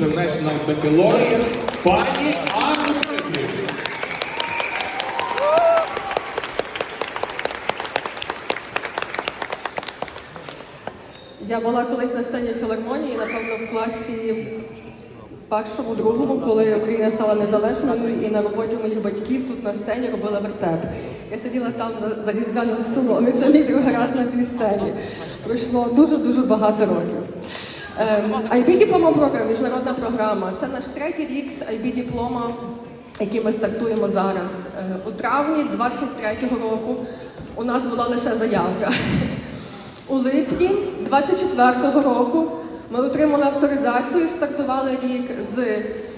International Baccalaureate пані Анну Петрівну. Я була колись на сцені філармонії, напевно, в класі першому, другому, коли Україна стала незалежною, і на роботі моїх батьків тут на сцені робила вертеп. Я сиділа там за, різдвяним столом, і це мій другий раз на цій сцені. Пройшло дуже-дуже багато років. Ем, IB Диплома програм, міжнародна програма. Це наш третій рік з IB Диплома, який ми стартуємо зараз. Е, У травні 23-го року у нас була лише заявка. У липні 24-го року ми отримали авторизацію, стартували рік з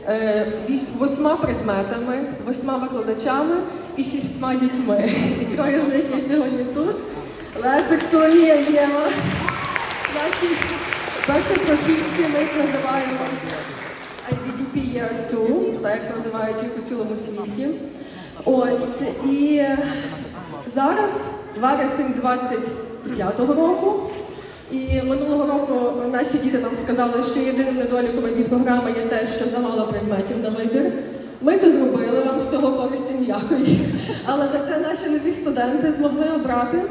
е, восьма предметами, восьма викладачами і шістьма дітьми. І троє з них є сьогодні тут. Лесик, Соломія, Єва. Наші перші професії ми їх називаємо IBDP Year 2, так як називають їх у цілому світі. Ось і зараз вересень 25-го року. І минулого року наші діти нам сказали, що єдиним недоліком IB програми є те, що замало предметів на вибір. Ми це зробили, вам з цього користі ніякої. Але зате наші нові студенти змогли обрати,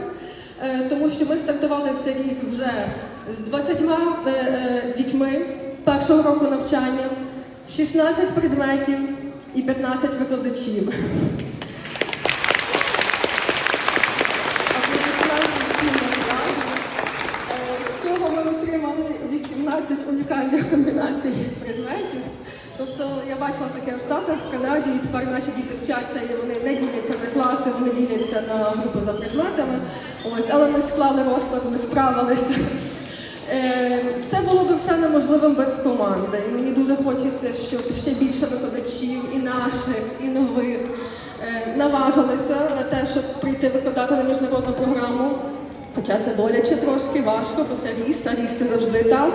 тому що ми стартували цей рік вже з 20 е, е, дітьми першого року навчання, 16 предметів і 15 викладачів. Е, цього ми отримали 18 унікальних комбінацій предметів. Тобто я бачила таке в Штатах, в Канаді, і тепер наші діти вчаться, і вони не діляться класи, вони діляться на групи за предметами. Ось, але ми склали розклад, ми справилися. Е, Це було б все неможливим без команди. І мені дуже хочеться, щоб ще більше викладачів, і наших, і нових е, наважилися на те, щоб прийти викладати на міжнародну програму. Хоча це боляче трошки важко, бо це ріст, а ріст це завжди так.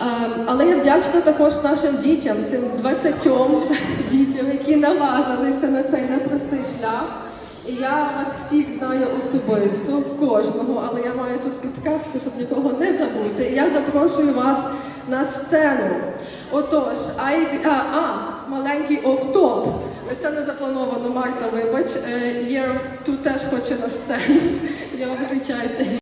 Ем, Але я вдячна також нашим дітям, цим 20 дітям, які наважилися на цей непростий шлях. І я вас всіх знаю особисто, кожного, але я маю тут підказку, щоб нікого не забути. І я запрошую вас на сцену. Отож, а, а, маленький офтоп. Це не заплановано, Марта, вибач. Е, Є тут теж хоче на сцену. Я виключаю цей.